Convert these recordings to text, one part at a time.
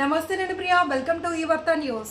నమస్తే నేను Priya. Welcome to ఈ వార్త న్యూస్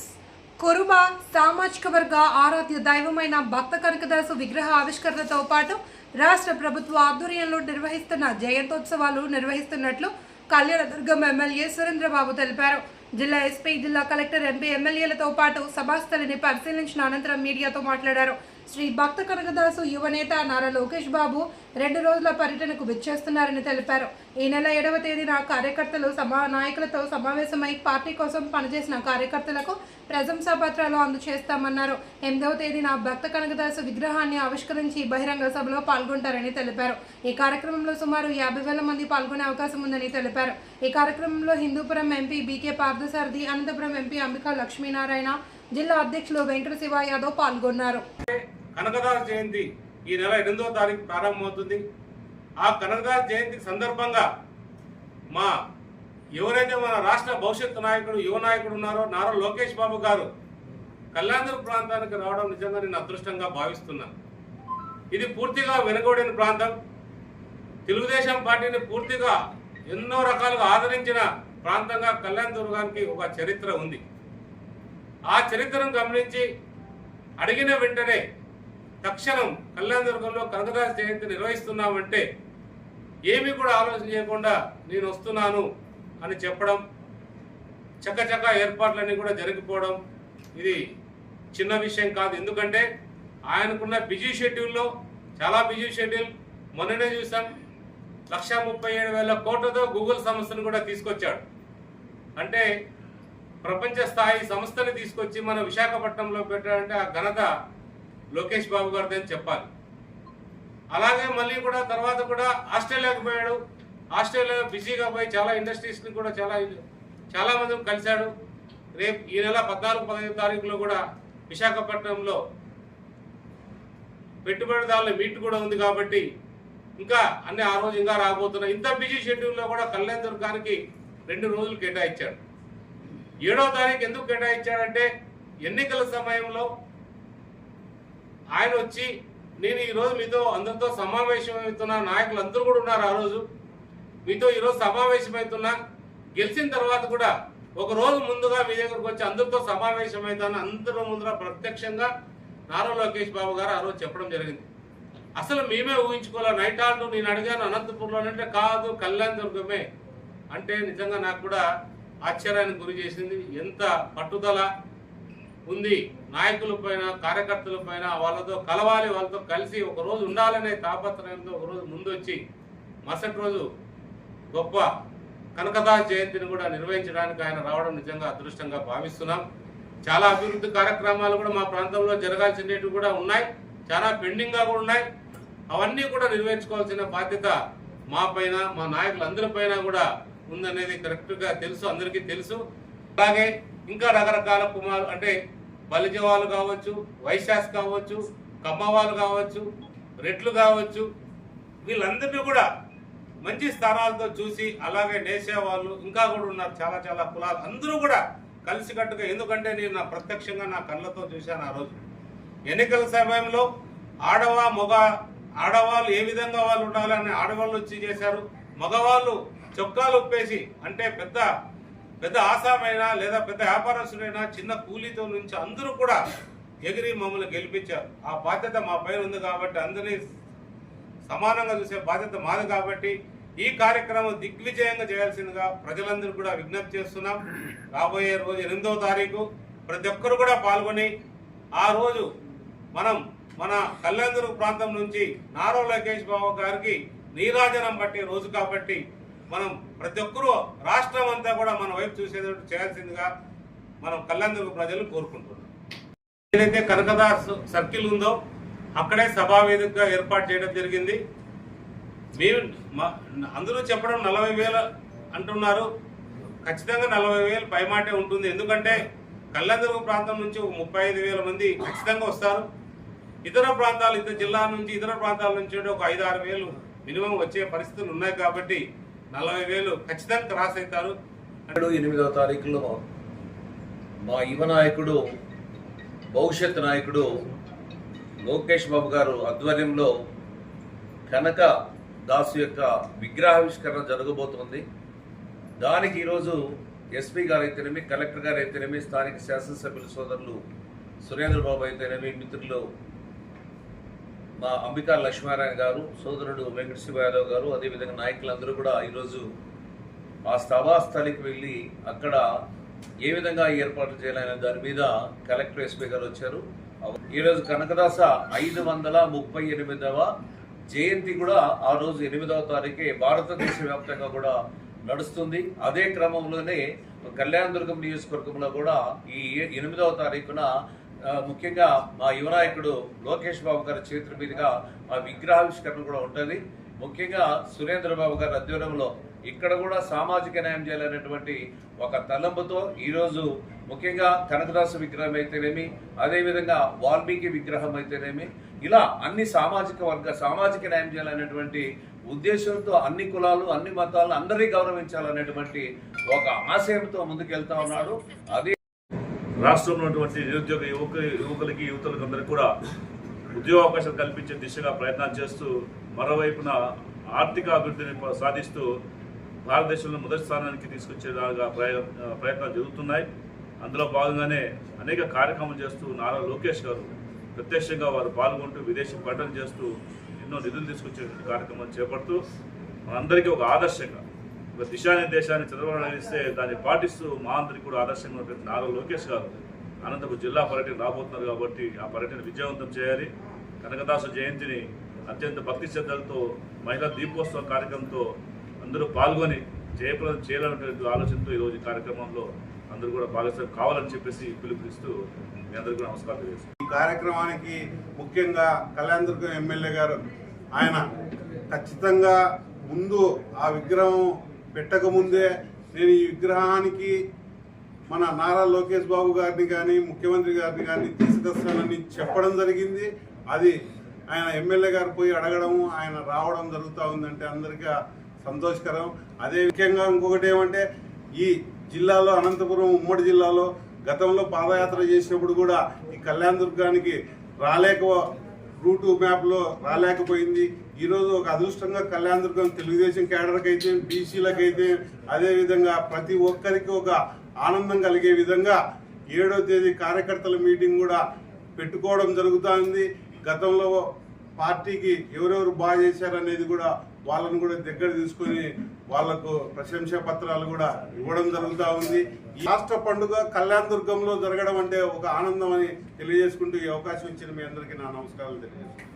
కొరుబ సామాజిక వర్గ ఆరాధ్య దైవమైన భక్త కనకదాసు విగ్రహ ఆవిష్కరణతో పాటు రాష్ట్ర ప్రభుత్వ ఆధ్వర్యంలో నిర్వహిస్తున్న జయంతోత్సవాలు నిర్వహిస్తున్నట్లు కళ్యాణదుర్గం ఎమ్మెల్యే సురేంద్రబాబు తెలిపారు. జిల్లా ఎస్పీ జిల్లా కలెక్టర్ ఎంపీ ఎమ్మెల్యేలతో పాటు సభాస్థలిని పరిశీలించిన అనంతరం మీడియాతో మాట్లాడారు. శ్రీ భక్త కనకదాసు యువనేత నారా లోకేష్ బాబు రెండు రోజుల పర్యటనకు విచ్చేస్తున్నారని తెలిపారు. ఈ నెల ఏడవ తేదీన కార్యకర్తలు సమా నాయకులతో సమావేశమై పార్టీ కోసం పనిచేసిన కార్యకర్తలకు ప్రశంసా పత్రాలు అందజేస్తామన్నారు ఎనిమిదవ తేదీన భక్త కనకదాసు విగ్రహాన్ని ఆవిష్కరించి బహిరంగ సభలో పాల్గొంటారని తెలిపారు. ఈ కార్యక్రమంలో సుమారు యాభై వేల మంది పాల్గొనే అవకాశం ఉందని తెలిపారు. ఈ కార్యక్రమంలో Hindupuram MP BK Parthasarathi Anantapuram MP Ambika Lakshminarayana జిల్లా అధ్యక్షులు వెంకట శివ యాదవ్ పాల్గొన్నారు. కనకదాస్ జయంతి ఈ నెల ఎనిమిదో తారీఖు ప్రారంభమవుతుంది. ఆ కనకదాస్ జయంతి సందర్భంగా మా ఎవరైతే మన రాష్ట్ర భవిష్యత్తు నాయకుడు యువ నాయకుడు ఉన్నారో నారా లోకేష్ బాబు గారు కళ్యాణదుర్గ ప్రాంతానికి రావడం నిజంగా నేను అదృష్టంగా భావిస్తున్నాను ఇది పూర్తిగా వెనుకబడిన ప్రాంతం. తెలుగుదేశం పార్టీని పూర్తిగా ఎన్నో రకాలుగా ఆదరించిన ప్రాంతంగా కళ్యాణదుర్గానికి ఒక చరిత్ర ఉంది. ఆ చరిత్రను గమనించి అడిగిన వెంటనే తక్షణం కళ్యాణదుర్గంలో కనకదాస్ జయంతి నిర్వహిస్తున్నామంటే ఏమీ కూడా ఆలోచన చేయకుండా నేను వస్తున్నాను అని చెప్పడం చక్కచక్క ఏర్పాట్లన్నీ కూడా జరిగిపోవడం ఇది చిన్న విషయం కాదు. ఎందుకంటే ఆయనకున్న బిజీ షెడ్యూల్లో చాలా బిజీ షెడ్యూల్ మొన్ననే చూసాం లక్ష ముప్పై ఏడు వేల కోట్లతో గూగుల్ సంస్థను కూడా తీసుకొచ్చాడు. అంటే ప్రపంచ స్థాయి సంస్థని తీసుకొచ్చి మన విశాఖపట్నంలో పెట్టాడంటే ఆ ఘనత లోకేష్ బాబు గారిది అని చెప్పాలి. అలాగే మళ్ళీ కూడా తర్వాత కూడా ఆస్ట్రేలియాకి పోయాడు. ఆస్ట్రేలియా బిజీగా పోయి చాలా ఇండస్ట్రీస్ని కూడా చాలా చాలా మంది కలిశాడు. రేపు ఈ నెల పద్నాలుగు పదహైదు తారీఖులో కూడా విశాఖపట్నంలో పెట్టుబడిదారుల మీట్ కూడా ఉంది కాబట్టి ఇంకా అన్ని ఆ రోజు ఇంకా రాబోతున్నాయి. ఇంత బిజీ షెడ్యూల్లో కూడా కళ్యాణ్ దుర్గానికి రెండు రోజులు కేటాయించాడు. ఏడో తారీఖు ఎందుకు కేటాయించాడంటే ఎన్నికల సమయంలో ఆయన వచ్చి నేను ఈరోజు మీతో అందరితో సమావేశం అవుతున్నా నాయకులు అందరూ కూడా ఉన్నారు ఆ రోజు. మీతో ఈరోజు సమావేశం అవుతున్నా గెలిచిన తర్వాత కూడా ఒక రోజు ముందుగా మీ దగ్గరకు వచ్చి అందరితో సమావేశం అవుతాను అందరూ ముందర ప్రత్యక్షంగా నారా లోకేష్ బాబు గారు ఆ రోజు చెప్పడం జరిగింది. అసలు మేమే ఊహించుకోలే. నైట్ ఆల్టూ నేను అడిగాను అనంతపురంలో అంటే కాదు కళ్యాణ్ దుర్గమే. అంటే నిజంగా నాకు కూడా ఆశ్చర్యానికి గురి చేసింది. ఎంత పట్టుదల ఉంది. నాయకుల పైన కార్యకర్తల పైన వాళ్ళతో కలవాలి వాళ్ళతో కలిసి ఒక రోజు ఉండాలనే తాపత్రయంతో ఒక రోజు ముందు వచ్చి మరుసటి రోజు గొప్ప కనకదాస్ జయంతిని కూడా నిర్వహించడానికి ఆయన రావడం నిజంగా అదృష్టంగా భావిస్తున్నాం. చాలా అభివృద్ధి కార్యక్రమాలు కూడా మా ప్రాంతంలో జరగాల్సినవి కూడా ఉన్నాయి. చాలా పెండింగ్గా కూడా ఉన్నాయి. అవన్నీ కూడా నెరవేర్చుకోవాల్సిన బాధ్యత మా పైన మా నాయకులందరిపైన కూడా ఉందనేది కరెక్ట్గా తెలుసు అందరికీ తెలుసు. అలాగే ఇంకా రకరకాల కుమారు అంటే బలిజ వాళ్ళు కావచ్చు వైశాస్ కావచ్చు కమ్మ వాళ్ళు కావచ్చు రెట్లు కావచ్చు వీళ్ళందరినీ కూడా మంచి స్థానాలతో చూసి అలాగే నేసే వాళ్ళు ఇంకా కూడా ఉన్నారు చాలా చాలా కులాలు. అందరూ కూడా కలిసికట్టుగా ఎందుకంటే నేను నా ప్రత్యక్షంగా నా కళ్ళతో చూశాను ఆ రోజు. ఎన్నికల సమయంలో ఆడవా మగ ఆడవాళ్ళు ఏ విధంగా వాళ్ళు ఉండాలని ఆడవాళ్ళు వచ్చి చేశారు. మగవాళ్ళు చొక్కాలు ఉప్పేసి అంటే పెద్ద పెద్ద ఆసామైనా లేదా పెద్ద వ్యాపారస్తుడైనా చిన్న కూలీతో నుంచి అందరూ కూడా ఎగిరి మమ్మల్ని గెలిపించారు. ఆ బాధ్యత మా పైన ఉంది కాబట్టి అందరినీ సమానంగా చూసే బాధ్యత మాది కాబట్టి ఈ కార్యక్రమం దిగ్విజయంగా చేయాల్సిందిగా ప్రజలందరూ కూడా విజ్ఞప్తి చేస్తున్నాం. రాబోయే రోజు ఎనిమిదవ తారీఖు ప్రతి ఒక్కరు కూడా పాల్గొని ఆ రోజు మనం మన కళ్యాణదుర్గ ప్రాంతం నుంచి నారో లోకేష్ బాబు గారికి నీరాజనం పట్టే రోజు కాబట్టి మనం ప్రతి ఒక్కరూ రాష్ట్రం అంతా కూడా మన వైపు చూసేటట్టు చేయాల్సిందిగా మనం కళ్యాణ ప్రజలు కోరుకుంటున్నాం. ఏదైతే కనకదాస్ సర్కిల్ ఉందో అక్కడే సభావేదికగా ఏర్పాటు చేయడం జరిగింది. మేము మా- అందరూ చెప్పడం నలభై వేలు అంటున్నారు. ఖచ్చితంగా నలభై వేలు పైమాటే ఉంటుంది. ఎందుకంటే కళ్యాణదుర్గ ప్రాంతం నుంచి ఒక ముప్పై ఐదు వేల మంది ఖచ్చితంగా వస్తారు. ఇతర ప్రాంతాలు ఇతర జిల్లా నుంచి ఇతర ప్రాంతాల నుంచి ఒక ఐదు ఆరు వేలు మినిమం వచ్చే పరిస్థితులు ఉన్నాయి కాబట్టి నలభై వేలు ఖచ్చితంగా క్రాస్ అవుతారు ఏడు ఎనిమిదవ తారీఖులో మా యువ నాయకుడు భవిష్యత్ నాయకుడు లోకేష్ బాబు గారు ఆధ్వర్యంలో కనక దాసు యొక్క విగ్రహావిష్కరణ జరగబోతోంది. దానికి ఈరోజు ఎస్పీ గారు అయితేనేమి కలెక్టర్ గారు అయితేనేమి స్థానిక శాసనసభ్యుల సోదరులు సురేంద్ర బాబు అయితేనేమి మిత్రులు మా అంబికా లక్ష్మీనారాయణ గారు సోదరుడు వెంకట శివయాదవ్ గారు అదేవిధంగా నాయకులందరూ కూడా ఈరోజు ఆ సభా స్థలికి వెళ్ళి అక్కడ ఏ విధంగా ఏర్పాట్లు చేయాలనే దాని మీద కలెక్టర్ ఎస్పీ గారు వచ్చారు. ఈరోజు కనకదాస ఐదు వందల ముప్పై ఎనిమిదవ జయంతి కూడా ఆ రోజు ఎనిమిదవ తారీఖే భారతదేశ వ్యాప్తంగా కూడా నడుస్తుంది. అదే క్రమంలోనే కళ్యాణదుర్గం నియోజకవర్గంలో కూడా ఈ ఎనిమిదవ తారీఖున ముఖ్యంగా మా యువనాయకుడు లోకేష్ బాబు గారి చేతుల మీదుగా ఆ విగ్రహావిష్కరణ కూడా ఉంటుంది. ముఖ్యంగా సురేంద్రబాబు గారి ఆధ్వర్యంలో ఇక్కడ కూడా సామాజిక న్యాయం చేయాలనేటువంటి ఒక తలంపుతో ఈరోజు ముఖ్యంగా కనకదాసు విగ్రహం అయితేనేమి అదేవిధంగా వాల్మీకి విగ్రహం అయితేనేమి ఇలా అన్ని సామాజిక వర్గ సామాజిక న్యాయం చేయాలనేటువంటి ఉద్దేశంతో అన్ని కులాలు అన్ని మతాలను అందరినీ గౌరవించాలనేటువంటి ఒక ఆశయంతో ముందుకెళ్తా ఉన్నాడు. అదే రాష్ట్రంలో ఉన్నటువంటి నిరుద్యోగ యువక యువకులకి యువతులకు అందరికీ కూడా ఉద్యోగ అవకాశాలు కల్పించే దిశగా ప్రయత్నాలు చేస్తూ మరోవైపున ఆర్థిక అభివృద్ధిని సాధిస్తూ భారతదేశంలో మొదటి స్థానానికి తీసుకొచ్చేలాగా ప్రయత్నాలు జరుగుతున్నాయి. అందులో భాగంగానే అనేక కార్యక్రమాలు చేస్తూ నారా లోకేష్ గారు ప్రత్యక్షంగా వారు పాల్గొంటూ విదేశీ పర్యటన చేస్తూ ఎన్నో నిధులు తీసుకొచ్చే కార్యక్రమాలు చేపడుతూ మనందరికీ ఒక ఆదర్శంగా ఒక దిశానిర్దేశాన్ని చంద్రబాబు నాయుడు ఇస్తే దాన్ని పాటిస్తూ మా అందరికీ కూడా ఆదర్శంగా ఉన్నటువంటి నారా లోకేష్ గారు అనంతపురం జిల్లా పర్యటన రాబోతున్నారు కాబట్టి ఆ పర్యటన విజయవంతం చేయాలి. కనకదాస జయంతిని అత్యంత భక్తి శ్రద్ధలతో మహిళా దీపోత్సవ కార్యక్రమంతో అందరూ పాల్గొని జయప్రదం చేయాలనేటువంటి ఆలోచనతో ఈరోజు కార్యక్రమంలో అందరూ కూడా భాగస్వామి కావాలని చెప్పేసి పిలుపునిస్తూ మీ అందరికీ నమస్కారం తెలియజేస్తాను ఈ కార్యక్రమానికి ముఖ్యంగా కళ్యాణదుర్గం ఎమ్మెల్యే గారు ఆయన ఖచ్చితంగా ముందు ఆ విగ్రహం పెట్టకముందే నేను ఈ విగ్రహానికి మన నారా లోకేష్ బాబు గారిని కానీ ముఖ్యమంత్రి గారిని కానీ తీసుకొస్తానని చెప్పడం జరిగింది. అది ఆయన ఎమ్మెల్యే గారు పోయి అడగడము ఆయన రావడం జరుగుతూ ఉందంటే అందరికీ సంతోషకరం. అదే ముఖ్యంగా ఇంకొకటి ఏమంటే ఈ జిల్లాలో అనంతపురం ఉమ్మడి జిల్లాలో గతంలో పాదయాత్ర చేసినప్పుడు కూడా ఈ కళ్యాణ దుర్గానికి రాలేక రూటు మ్యాప్లో రాలేకపోయింది. ఈరోజు ఒక అదృష్టంగా కళ్యాణ తెలుగుదేశం క్యాడర్కి అయితే బీసీలకైతే అదేవిధంగా ప్రతి ఒక్కరికి ఒక ఆనందం కలిగే విధంగా ఏడో తేదీ కార్యకర్తల మీటింగ్ కూడా పెట్టుకోవడం జరుగుతుంది. గతంలో పార్టీకి ఎవరెవరు బాగా చేశారనేది కూడా వాళ్ళను కూడా దగ్గర తీసుకొని వాళ్ళకు ప్రశంసా పత్రాలు కూడా ఇవ్వడం జరుగుతూ ఉంది. ఈ రాష్ట్ర పండుగ కళ్యాణ దుర్గంలో జరగడం అంటే ఒక ఆనందం అని తెలియజేసుకుంటూ ఈ అవకాశం ఇచ్చిన మీ అందరికీ నా నమస్కారాలు తెలియజేస్తున్నాను.